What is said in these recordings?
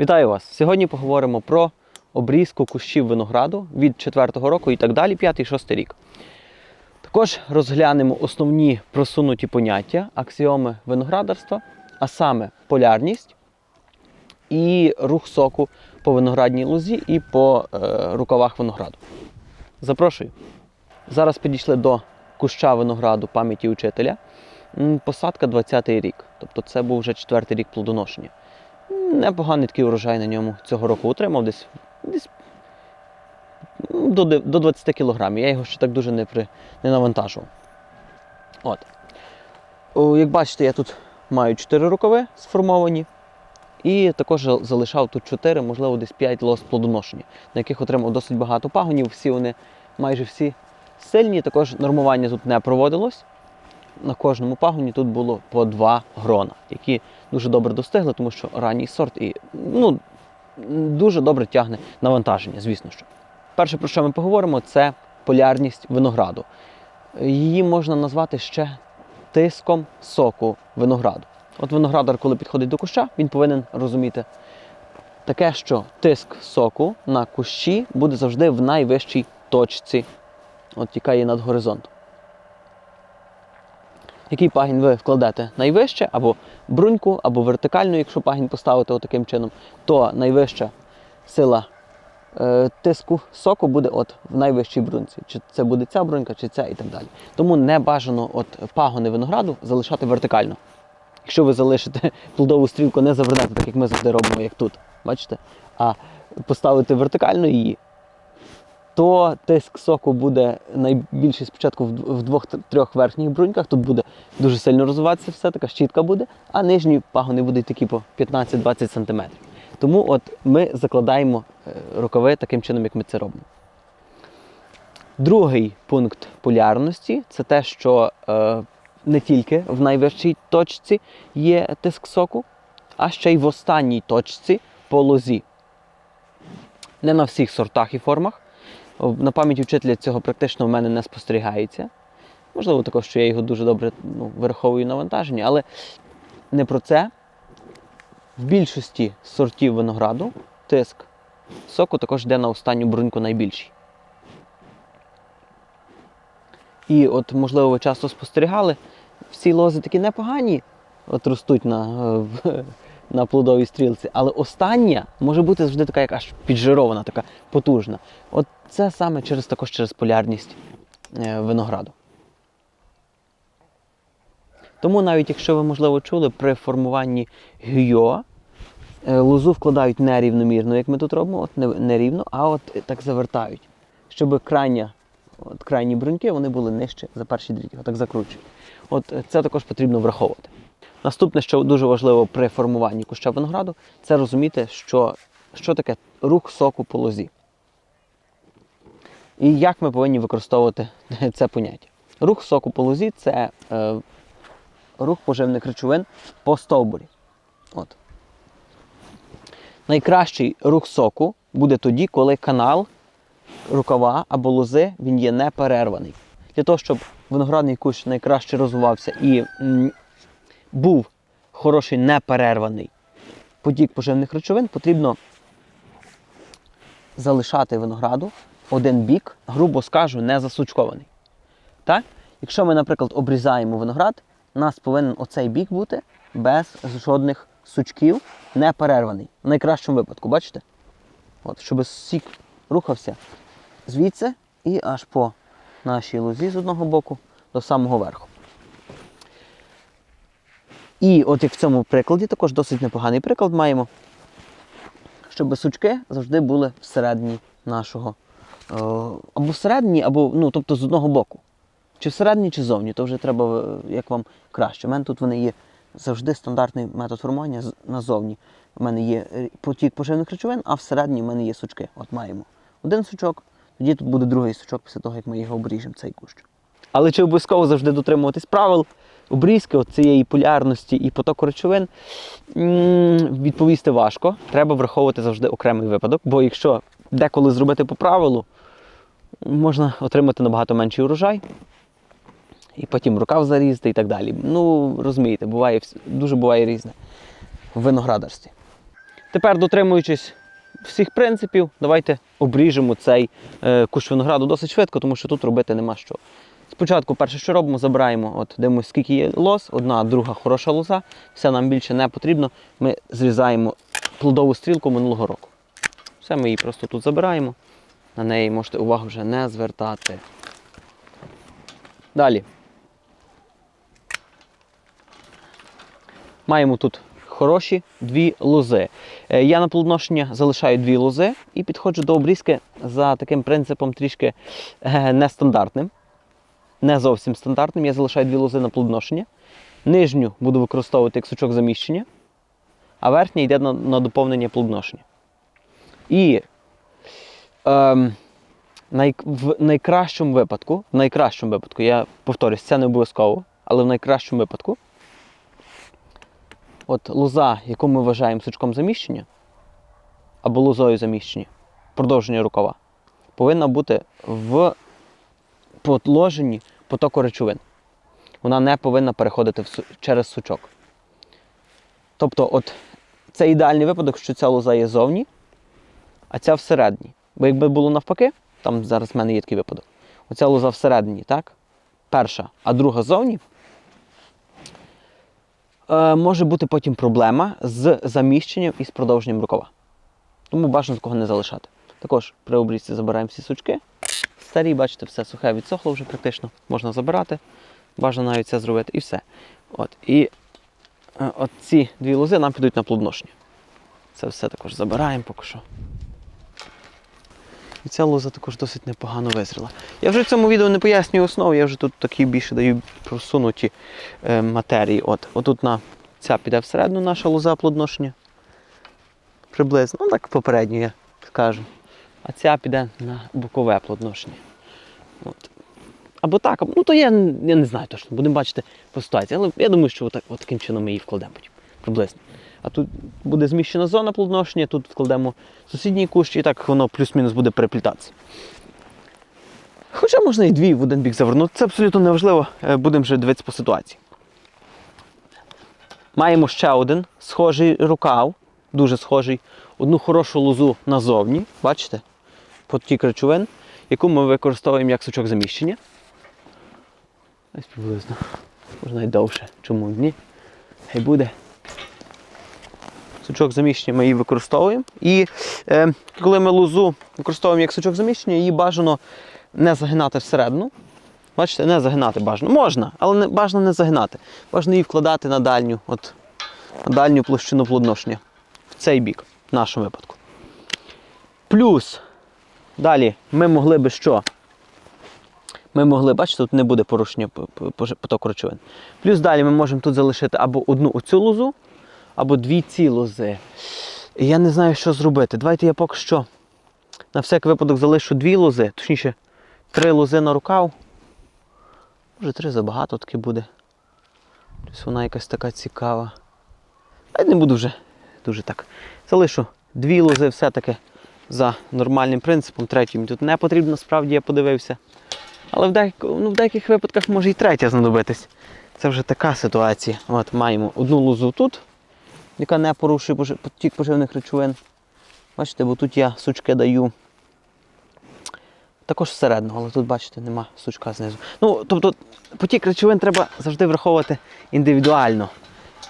Вітаю вас! Сьогодні поговоримо про обрізку кущів винограду від 4-го року і так далі, 5-6 рік. Також розглянемо основні просунуті поняття, аксіоми виноградарства, а саме полярність і рух соку по виноградній лузі і по е, рукавах винограду. Запрошую. Зараз підійшли до куща винограду пам'яті учителя. Посадка 20-й рік. Тобто це був вже четвертий рік плодоношення. Непоганий такий урожай на ньому цього року отримав десь, десь до, до 20 кілограмів. Я його ще так дуже не, при, не навантажував. От. О, як бачите, я тут маю 4 рукави сформовані. І також залишав тут 4, можливо, десь 5 лос плодоношення, на яких отримав досить багато пагонів. Всі вони майже всі сильні. Також нормування тут не проводилось. На кожному пагоні тут було по два грона, які дуже добре достигли, тому що ранній сорт і ну, дуже добре тягне навантаження, звісно що. Перше, про що ми поговоримо, це полярність винограду. Її можна назвати ще тиском соку винограду. От виноградар, коли підходить до куща, він повинен розуміти таке, що тиск соку на кущі буде завжди в найвищій точці, от яка є над горизонтом. Який пагін ви вкладете найвище, або бруньку, або вертикальну, якщо пагін поставити отаким чином, то найвища сила е, тиску соку буде от в найвищій бруньці. Чи це буде ця брунька, чи ця і так далі. Тому не бажано от пагони винограду залишати вертикально. Якщо ви залишите плодову стрілку, не завернете, так як ми завжди робимо, як тут. Бачите? А поставити вертикально її, то тиск соку буде найбільший спочатку в двох-трьох верхніх бруньках. Тут буде дуже сильно розвиватися все, така щітка буде, а нижні пагони будуть такі по 15-20 см. Тому от ми закладаємо е, рукави таким чином, як ми це робимо. Другий пункт полярності це те, що е, не тільки в найвищій точці є тиск соку, а ще й в останній точці по лозі. Не на всіх сортах і формах. На пам'яті вчителя цього практично в мене не спостерігається. Можливо, також, що я його дуже добре ну, вираховую навантаження, але не про це. В більшості сортів винограду тиск соку також йде на останню бруньку найбільший. І от, можливо, ви часто спостерігали, всі лози такі непогані, от ростуть на, е, на плодовій стрілці, але остання може бути завжди така, як аж піджирована, така потужна. От це саме через також через полярність е, винограду. Тому навіть якщо ви, можливо, чули, при формуванні гюйо е, лозу вкладають нерівномірно, як ми тут робимо, от не, а от так завертають, щоб крайня, от крайні бруньки вони були нижче за перші дріті, отак закручують. От е, це також потрібно враховувати. Наступне, що дуже важливо при формуванні куща винограду, це розуміти, що, що таке рух соку по лозі. І як ми повинні використовувати це поняття. Рух соку по лозі це е, рух поживних речовин по стовбурі. От. Найкращий рух соку буде тоді, коли канал рукава або лози він є не перерваний. Для того, щоб виноградний кущ найкраще розвивався і був хороший неперерваний потік поживних речовин, потрібно залишати винограду один бік, грубо скажу, не засучкований. Так? Якщо ми, наприклад, обрізаємо виноград, у нас повинен оцей бік бути без жодних сучків, не перерваний. В найкращому випадку, бачите? От, щоб сік рухався звідси і аж по нашій лозі з одного боку до самого верху. І от як в цьому прикладі, також досить непоганий приклад маємо, щоб сучки завжди були всередині нашого. е, Або всередині, або ну, тобто з одного боку. Чи всередині, чи ззовні, то вже треба, е, як вам краще. У мене тут вони є завжди стандартний метод формування назовні. У мене є е, потік поживних речовин, а всередині в мене є сучки. От маємо один сучок, тоді тут буде другий сучок після того, як ми його обріжемо, цей кущ. Але чи обов'язково завжди дотримуватись правил обрізки цієї полярності і потоку речовин? Відповісти важко. Треба враховувати завжди окремий випадок, бо якщо деколи зробити по правилу, можна отримати набагато менший урожай. І потім рукав зарізати і так далі. Ну, розумієте, буває, дуже буває різне в виноградарстві. Тепер, дотримуючись всіх принципів, давайте обріжемо цей е, кущ винограду досить швидко, тому що тут робити нема що. Спочатку, перше, що робимо, забираємо, от дивимося, скільки є лоз, одна, друга хороша лоза, все нам більше не потрібно. Ми зрізаємо плодову стрілку минулого року. Все, ми її просто тут забираємо. На неї можете увагу вже не звертати. Далі. Маємо тут хороші дві лози. Е, Я на плодоношення залишаю дві лози і підходжу до обрізки за таким принципом трішки е, нестандартним. Не зовсім стандартним. Я залишаю дві лози на плодоношення. Нижню буду використовувати як сучок заміщення, а верхня йде на, на доповнення плодоношення. І ем, най, в найкращому випадку, в найкращому випадку, я повторюсь, це не обов'язково, але в найкращому випадку, от лоза, яку ми вважаємо сучком заміщення, або лозою заміщення, продовження рукава, повинна бути в положенні потоку речовин. Вона не повинна переходити в через сучок. Тобто, от це ідеальний випадок, що ця лоза є зовні, а ця всередині. Бо якби було навпаки, там зараз в мене є такий випадок. Оця лоза всередині, так? Перша, а друга зовні. Е, може бути потім проблема з заміщенням і з продовженням рукава. Тому бажано такого не залишати. Також при обрізці забираємо всі сучки. Старі, бачите, все сухе відсохло вже практично. Можна забирати. Бажано навіть це зробити і все. От. І е, от ці дві лози нам підуть на плодоношення. Це все також забираємо поки що. І ця лоза також досить непогано визріла. Я вже в цьому відео не пояснюю основу, я вже тут такі більше даю просунуті е, матерії. От, отут на ця піде всередину наша лоза плодоношення. Приблизно, ну так попередньо я скажу. А ця піде на бокове плодоношення. От. Або так, ну то я, я не знаю точно, будемо бачити по ситуації. Але я думаю, що отак, от таким чином ми її вкладемо потім. Приблизно. А тут буде зміщена зона плодоношення, тут вкладемо сусідній кущ і так воно плюс-мінус буде переплітатися. Хоча можна і дві в один бік завернути, це абсолютно неважливо, е, будемо вже дивитися по ситуації. Маємо ще один схожий рукав, дуже схожий, одну хорошу лозу назовні, бачите? Потік речовин, яку ми використовуємо як сучок заміщення. Ось приблизно. Можна й довше. Чому ні? Хай буде. Сучок заміщення ми її використовуємо. І е, коли ми лозу використовуємо як сучок заміщення, її бажано не загинати всередину. Бачите, не загинати бажано. Можна, але не, бажано не загинати. Бажано її вкладати на дальню, от, на дальню площину плодоношення. В цей бік, в нашому випадку. Плюс, далі ми могли би що? Ми могли, бачите, тут не буде порушення потоку речовин. Плюс далі ми можемо тут залишити або одну оцю лозу, або дві ці лози. І я не знаю, що зробити. Давайте я поки що на всяк випадок залишу дві лози, точніше, три лози на рукав. Може, три забагато таки буде. Тобто вона якась така цікава. Я не буду вже дуже так. Залишу дві лози все-таки за нормальним принципом. Третю тут не потрібно, справді я подивився. Але в, деяких, ну, в деяких випадках може і третя знадобитись. Це вже така ситуація. От маємо одну лозу тут, яка не порушує потік поживних речовин. Бачите, бо тут я сучки даю. Також всередину, але тут, бачите, нема сучка знизу. Ну, тобто, потік речовин треба завжди враховувати індивідуально.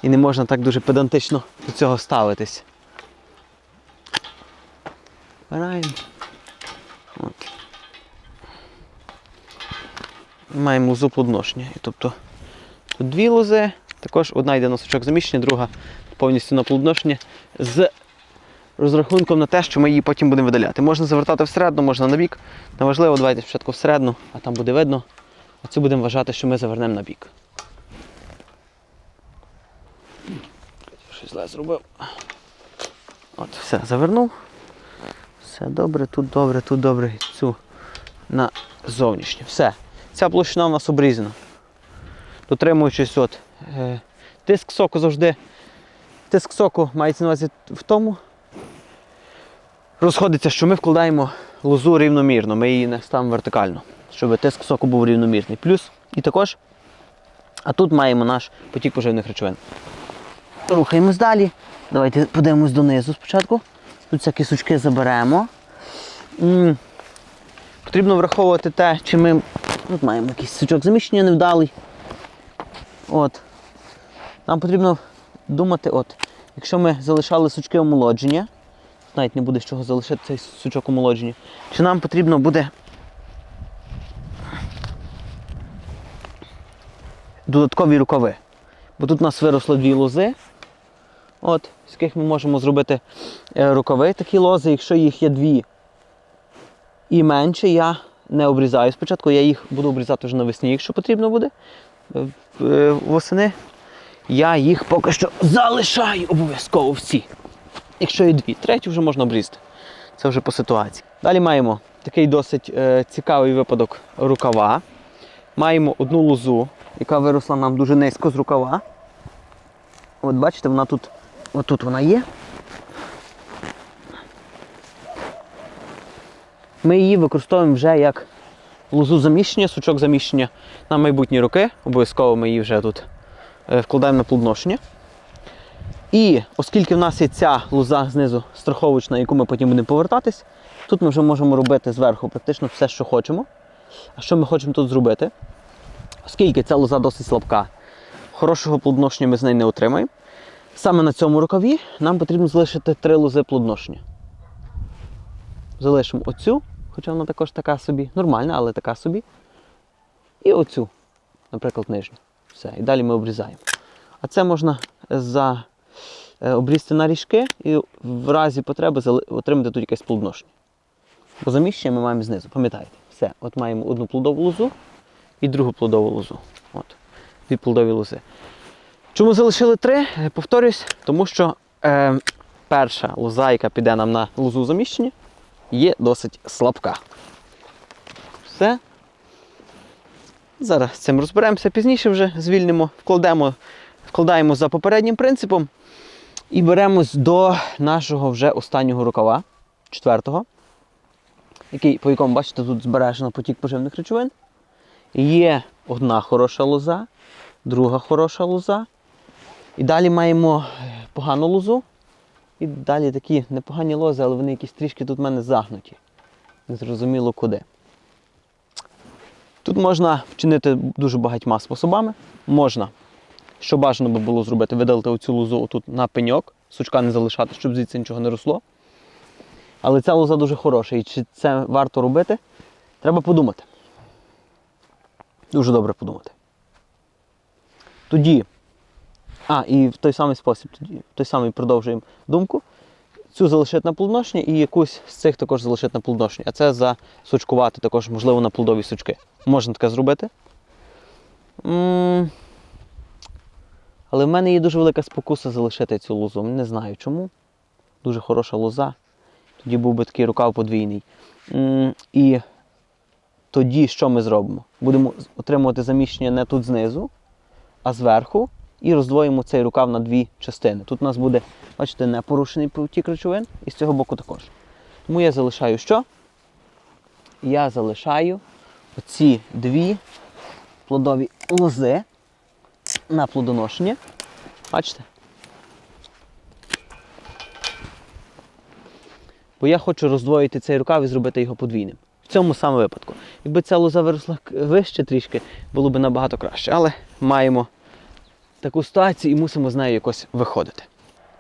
І не можна так дуже педантично до цього ставитись. Збираємо. От. Маємо лозу плодоношення. Тобто тут дві лози, також одна йде на сучок заміщення, друга повністю на плодоношення з розрахунком на те, що ми її потім будемо видаляти. Можна завертати всередину, можна на бік. Неважливо, давайте спочатку всередину, а там буде видно. А цю будемо вважати, що ми завернемо на бік. Щось зле зробив. От, все, завернув. Все добре, тут добре, тут добре. Цю на зовнішнє. Все. Ця площина у нас обрізана. Дотримуючись от, е, тиск соку завжди. Тиск соку мається на увазі в тому. Розходиться, що ми вкладаємо лозу рівномірно, ми її не ставимо вертикально, щоб тиск соку був рівномірний. Плюс і також, а тут маємо наш потік поживних речовин. Рухаємось далі. Давайте подивимось донизу спочатку. Тут всякі сучки заберемо. Потрібно враховувати те, чи ми. Тут маємо якийсь сучок заміщення невдалий. От. Нам потрібно думати, от, якщо ми залишали сучки омолодження, навіть не буде з чого залишити цей сучок омолодження, чи нам потрібно буде додаткові рукави. Бо тут у нас виросли дві лози, от, з яких ми можемо зробити е, рукави такі лози. Якщо їх є дві і менше, я не обрізаю спочатку, я їх буду обрізати вже навесні, якщо потрібно буде. Е, е, Восени я їх поки що залишаю обов'язково всі. Якщо є дві, третю вже можна обрізати. Це вже по ситуації. Далі маємо такий досить е, цікавий випадок рукава. Маємо одну лозу, яка виросла нам дуже низько з рукава. От бачите, вона тут, отут вона є. Ми її використовуємо вже як лозу заміщення, сучок заміщення на майбутні роки. Обов'язково ми її вже тут е, вкладаємо на плодоношення. І оскільки в нас є ця лоза знизу страховочна, яку ми потім будемо повертатись, тут ми вже можемо робити зверху практично все, що хочемо. А що ми хочемо тут зробити? Оскільки ця лоза досить слабка, хорошого плодоношення ми з неї не отримаємо. Саме на цьому рукаві нам потрібно залишити три лози плодоношення. Залишимо оцю, хоча вона також така собі, нормальна, але така собі. І оцю, наприклад, нижню. Все. І далі ми обрізаємо. А це можна за е, обрізти на ріжки і в разі потреби отримати тут якесь плодоношення. Бо заміщення ми маємо знизу, пам'ятаєте? Все, от маємо одну плодову лозу і другу плодову лозу. От, дві плодові лози. Чому залишили три? Е, Повторюсь, тому що е, перша лоза, яка піде нам на лозу заміщення, є досить слабка. Все. Зараз з цим розберемося пізніше вже звільнимо, вкладемо, вкладаємо за попереднім принципом і беремось до нашого вже останнього рукава, четвертого, який, по якому, бачите, тут збережено потік поживних речовин. Є одна хороша лоза, друга хороша лоза. І далі маємо е, погану лозу. І далі такі непогані лози, але вони якісь трішки тут в мене загнуті. Незрозуміло куди. Тут можна вчинити дуже багатьма способами. Можна, що бажано би було зробити, видалити оцю лозу отут на пеньок, сучка не залишати, щоб звідси нічого не росло. Але ця лоза дуже хороша, і чи це варто робити, треба подумати. Дуже добре подумати. Тоді, а, і в той самий спосіб, в той самий продовжуємо думку. Цю залишити на плодоношення і якусь з цих також залишити на плодоношення. А це засучкувати також, можливо, на плодові сучки. Можна таке зробити. Але в мене є дуже велика спокуса залишити цю лозу. Не знаю чому. Дуже хороша лоза. Тоді був би такий рукав подвійний. І тоді що ми зробимо? Будемо отримувати заміщення не тут знизу, а зверху, і роздвоїмо цей рукав на дві частини. Тут у нас буде, бачите, не порушений потік речовин, і з цього боку також. Тому я залишаю що? Я залишаю оці дві плодові лози на плодоношення. Бачите? Бо я хочу роздвоїти цей рукав і зробити його подвійним. В цьому саме випадку. Якби ця лоза виросла вище трішки, було б набагато краще. Але маємо таку ситуацію і мусимо з нею якось виходити.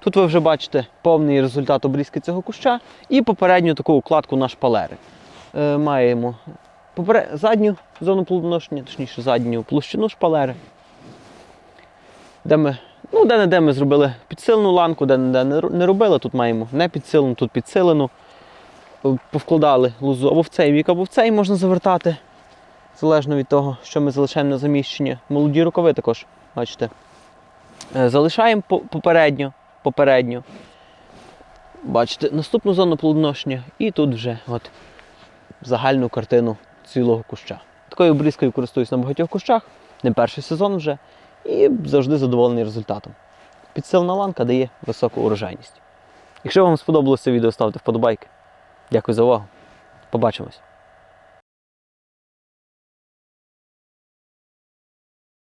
Тут ви вже бачите повний результат обрізки цього куща і попередню таку укладку на шпалери. Е, маємо попере... задню зону плодоношення, точніше задню площину шпалери, де ми, ну, де-не-де ми зробили підсилену ланку, де-не-де не робили. Тут маємо не підсилену, тут підсилену. Е, Повкладали лозу або в цей вік, або в цей можна завертати, залежно від того, що ми залишаємо на заміщення. Молоді рукави також, бачите. Е, Залишаємо по- попередньо, попередньо. Бачите, наступну зону плодоношення і тут вже от загальну картину цілого куща. Такою обрізкою користуюсь на багатьох кущах, не перший сезон вже, і завжди задоволений результатом. Підсилена ланка дає високу урожайність. Якщо вам сподобалося відео, ставте вподобайки. Дякую за увагу. Побачимось.